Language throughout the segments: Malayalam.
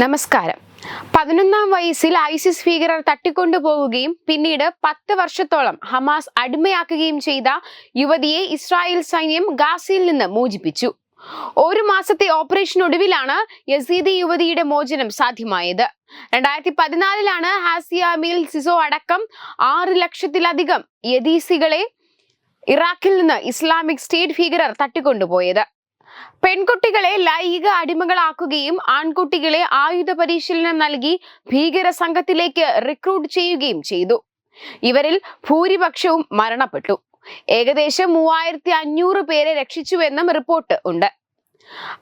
നമസ്കാരം. പതിനൊന്നാം വയസ്സിൽ ഐസിസ് ഭീകരർ തട്ടിക്കൊണ്ടുപോവുകയും പിന്നീട് പത്ത് വർഷത്തോളം ഹമാസ് അടിമയാക്കുകയും ചെയ്ത യുവതിയെ ഇസ്രായേൽ സൈന്യം ഗാസയിൽ നിന്ന് മോചിപ്പിച്ചു. ഒരു മാസത്തെ ഓപ്പറേഷൻ ഒടുവിലാണ് യസീദി യുവതിയുടെ മോചനം സാധ്യമായത്. രണ്ടായിരത്തി പതിനാലിലാണ് ഹാസിയാമിൽ മീൽ സിസോ അടക്കം ആറ് ലക്ഷത്തിലധികം യദീസികളെ ഇറാഖിൽ നിന്ന് ഇസ്ലാമിക് സ്റ്റേറ്റ് ഭീകരർ തട്ടിക്കൊണ്ടുപോയത്. പെൺകുട്ടികളെ ലൈംഗിക അടിമകളാക്കുകയും ആൺകുട്ടികളെ ആയുധ പരിശീലനം നൽകി ഭീകര സംഘത്തിലേക്ക് റിക്രൂട്ട് ചെയ്യുകയും ചെയ്തു. ഇവരിൽ ഭൂരിപക്ഷവും മരണപ്പെട്ടു. ഏകദേശം മൂവായിരത്തി അഞ്ഞൂറ് പേരെ രക്ഷിച്ചുവെന്നും റിപ്പോർട്ട് ഉണ്ട്.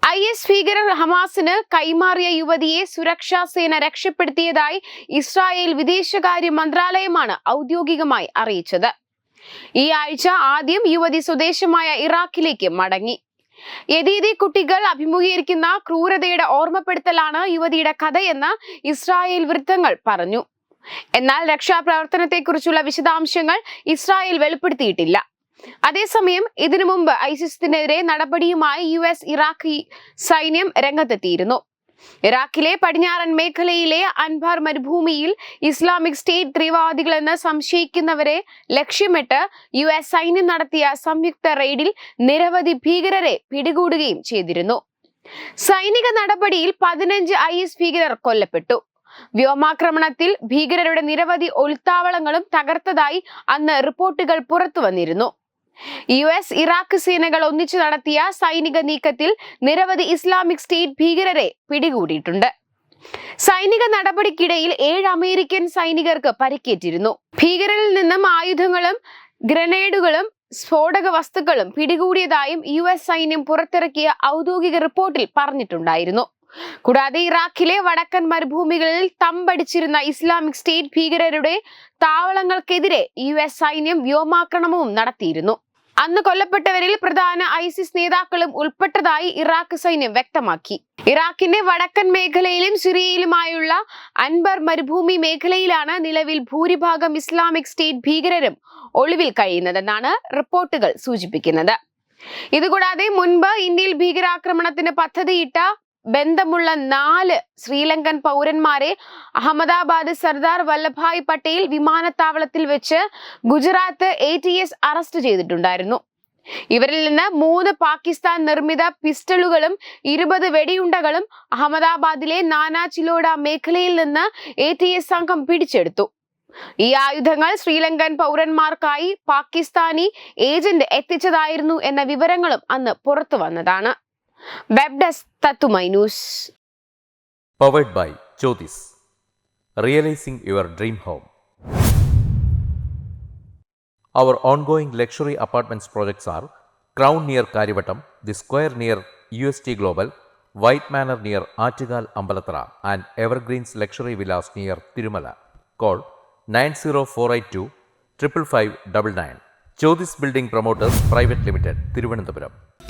ഐ എസ് ഭീകരർ ഹമാസിന് കൈമാറിയ യുവതിയെ സുരക്ഷാ സേന രക്ഷപ്പെടുത്തിയതായി ഇസ്രായേൽ വിദേശകാര്യ മന്ത്രാലയമാണ് ഔദ്യോഗികമായി അറിയിച്ചത്. ഈ ആഴ്ച ആദ്യം യുവതി സ്വദേശമായ ഇറാഖിലേക്ക് മടങ്ങി. യദീദി കുട്ടികൾ അഭിമുഖീകരിക്കുന്ന ക്രൂരതയുടെ ഓർമ്മപ്പെടുത്തലാണ് യുവതിയുടെ കഥയെന്ന് ഇസ്രായേൽ വൃത്തങ്ങൾ പറഞ്ഞു. എന്നാൽ രക്ഷാപ്രവർത്തനത്തെക്കുറിച്ചുള്ള വിശദാംശങ്ങൾ ഇസ്രായേൽ വെളിപ്പെടുത്തിയിട്ടില്ല. അതേസമയം ഇതിനു മുമ്പ് ഐസിസിനെതിരെ നടപടിയുമായി യു എസ് ഇറാഖി സൈന്യം രംഗത്തെത്തിയിരുന്നു. ഇറാഖിലെ പടിഞ്ഞാറൻ മേഖലയിലെ അൻബാർ മരുഭൂമിയിൽ ഇസ്ലാമിക് സ്റ്റേറ്റ് തീവ്രവാദികളെന്ന് സംശയിക്കുന്നവരെ ലക്ഷ്യമിട്ട് യു എസ് സൈന്യം നടത്തിയ സംയുക്ത റെയ്ഡിൽ നിരവധി ഭീകരരെ പിടികൂടുകയും ചെയ്തിരുന്നു. സൈനിക നടപടിയിൽ പതിനഞ്ച് ഐ എസ് ഭീകരർ കൊല്ലപ്പെട്ടു. വ്യോമാക്രമണത്തിൽ ഭീകരരുടെ നിരവധി ഒളിത്താവളങ്ങളും തകർത്തതായി അന്ന് റിപ്പോർട്ടുകൾ പുറത്തു വന്നിരുന്നു യു എസ് ഇറാഖ് സേനകൾ ഒന്നിച്ചു നടത്തിയ സൈനിക നീക്കത്തിൽ നിരവധി ഇസ്ലാമിക് സ്റ്റേറ്റ് ഭീകരരെ പിടികൂടിയിട്ടുണ്ട്. സൈനിക നടപടിക്കിടയിൽ ഏഴ് അമേരിക്കൻ സൈനികർക്ക് പരിക്കേറ്റിരുന്നു. ഭീകരരിൽ നിന്നും ആയുധങ്ങളും ഗ്രനേഡുകളും സ്ഫോടക വസ്തുക്കളും പിടികൂടിയതായും യു എസ് സൈന്യം പുറത്തിറക്കിയ ഔദ്യോഗിക റിപ്പോർട്ടിൽ പറഞ്ഞിട്ടുണ്ടായിരുന്നു. കൂടാതെ ഇറാഖിലെ വടക്കൻ മരുഭൂമികളിൽ തമ്പടിച്ചിരുന്ന ഇസ്ലാമിക് സ്റ്റേറ്റ് ഭീകരരുടെ താവളങ്ങൾക്കെതിരെ യു എസ് സൈന്യം വ്യോമാക്രമണവും നടത്തിയിരുന്നു. അന്ന് കൊല്ലപ്പെട്ടവരിൽ പ്രധാന ഐസിസ് നേതാക്കളും ഉൾപ്പെട്ടതായി ഇറാഖ് സൈന്യം വ്യക്തമാക്കി. ഇറാഖിന്റെ വടക്കൻ മേഖലയിലും സിറിയയിലുമായുള്ള അൻബർ മരുഭൂമി മേഖലയിലാണ് നിലവിൽ ഭൂരിഭാഗം ഇസ്ലാമിക് സ്റ്റേറ്റ് ഭീകരരും ഒളിവിൽ കഴിയുന്നതെന്നാണ് റിപ്പോർട്ടുകൾ സൂചിപ്പിക്കുന്നത്. ഇതുകൂടാതെ മുൻപ് ഇന്ത്യയിൽ ഭീകരാക്രമണത്തിന് പദ്ധതിയിട്ട ബന്ധമുള്ള നാല് ശ്രീലങ്കൻ പൗരന്മാരെ അഹമ്മദാബാദ് സർദാർ വല്ലഭായ് പട്ടേൽ വിമാനത്താവളത്തിൽ വെച്ച് ഗുജറാത്ത് എ അറസ്റ്റ് ചെയ്തിട്ടുണ്ടായിരുന്നു. ഇവരിൽ നിന്ന് മൂന്ന് പാകിസ്ഥാൻ നിർമ്മിത പിസ്റ്റളുകളും ഇരുപത് വെടിയുണ്ടകളും അഹമ്മദാബാദിലെ നാനാ ചിലോഡ മേഖലയിൽ നിന്ന് എ ടി എസ് സംഘം പിടിച്ചെടുത്തു. ഈ ആയുധങ്ങൾ ശ്രീലങ്കൻ പൗരന്മാർക്കായി പാകിസ്ഥാനി ഏജന്റ് എത്തിച്ചതായിരുന്നു എന്ന വിവരങ്ങളും അന്ന് പുറത്തു വന്നതാണ്. Powered by Jyotis. Realizing your dream home. Our ongoing luxury apartments projects are Crown near Karivatam, The Square near UST Global, White Manor near Achigal Ambalatra, and Evergreen's luxury villas near Tirumala. Call 90482 555 99. Jyotis Building Promoters Private Limited, Thiruvananthapuram.